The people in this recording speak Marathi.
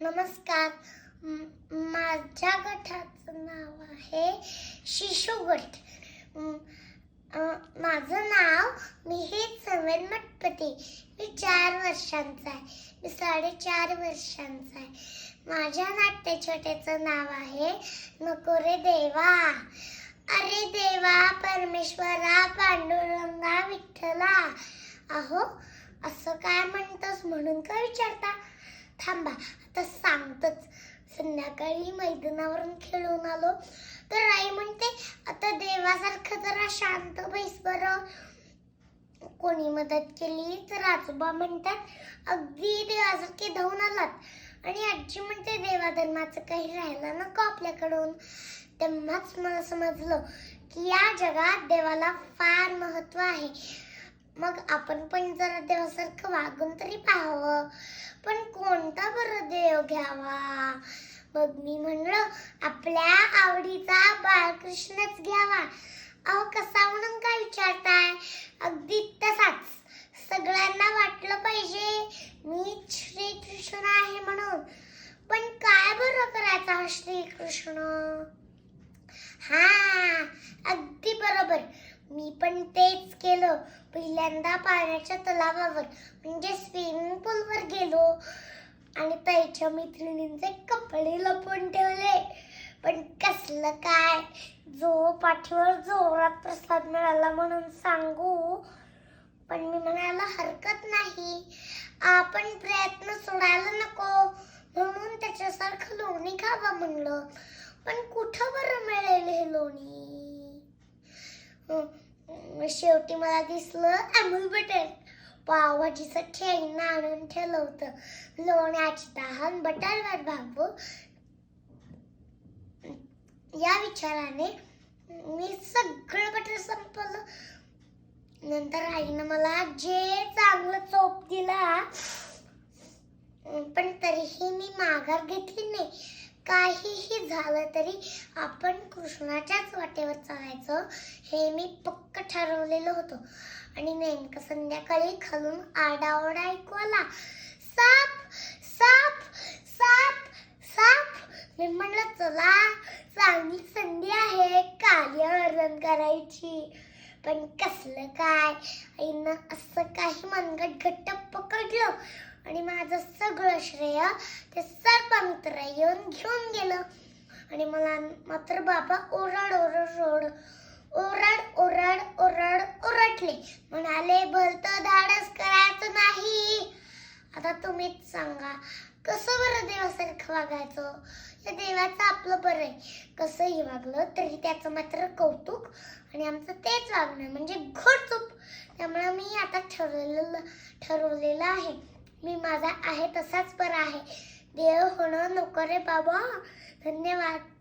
नमस्कार. माझ्या गटाचं नाव आहे शिशुगट माझं नाव मिहिर समेन मठपती मी चार वर्षांचा आहे. मी साडेचार वर्षांचा आहे. माझ्या नाट्य छोट्याचं नाव आहे नको रे देवा. अरे देवा परमेश्वरा पांडुरंगा विठ्ठला. अहो असं काय म्हणतोस? म्हणून का विचारता? थांबा. आता सांगतच. संध्याकाळी मैदानावरून खेळून आलो. तर आई म्हणते आता देवासारखं जरा शांत बैस बरं. कोणी मदत केली तर आजोबा म्हणतात अगदी देवासारखे धावून आलात. आणि आजी म्हणते देवाधर्माचं काही राहिलं नको आपल्याकडून. तेव्हाच मला समजलं की या जगात देवाला फार महत्त्व आहे. मग आपण पण जरा देवासारखं वागून तरी पाहावं. पण कोणता बरं देव घ्यावा? मग मी म्हणलं आपल्या आवडीचा बाळकृष्णच घ्यावा. अहो कसा म्हणून काय विचारताय? अगदी तसाच. सगळ्यांना वाटलं पाहिजे मी श्री कृष्ण आहे म्हणून. पण काय बरं करायचा श्री श्रीकृष्ण? हा अगदी मी पण तेच केलं. पहिल्यांदा पाण्याच्या तलावावर म्हणजे स्विमिंग पूलवर गेलो. आणि त्याच्या मैत्रिणींचे कपडे लपवून ठेवले. पण कसलं काय? जो पाठीवर जोरात प्रसाद मिळाला म्हणून सांगू. पण मी म्हणायला हरकत नाही. आपण प्रयत्न सोडायला नको. म्हणून त्याच्यासारखं लोणी खावं म्हणलं. पण कुठं बरं मिळेल हे लोणी? शेवटी मला दिसलं अमूल बटर पावभाजीचं ठेंगणं आणून ठेवलं होतं. लोण्याची तहान बटरवर भागू या विचाराने मी सगळं बटर संपवलं. नंतर आईनं मला जे चांगलं चोप दिला पण तरीही मी माघार घेतली नाही. काहीही झालं तरी आपण कृष्णाच्याच वाटेवर चालायचं हे मी पक्क ठरवलेलं होतं. आणि नेमकं संध्याकाळी खालून आडाओडा ऐकू आला. साप साप साप साप. मी म्हणलं चला चांगली संधी आहे कार्यहरण करायची. पण कसलं काय? आईनं असं काही मनगट घट्ट पकडलं. आणि माझं सगळं श्रेय ते सर्पमित्र येऊन घेऊन गेलं. आणि मला मात्र बाबा ओरड ओरड ओरड ओरड ओरड ओरड ओरडले. म्हणाले भलत धाडस करायचं नाही. आता तुम्हीच सांगा कसं बरं देवासारखं वागायचं? या देवाचं आपलं बरं आहे. कसंही वागलं तरी त्याचं मात्र कौतुक आणि आमचं तेच वागणं म्हणजे घोड चूप. त्यामुळे मी आता ठरवलेलं ठरवलेलं आहे. मी माझा आहे तसाच बरा आहे. देव होणं नको रे बाबा. धन्यवाद.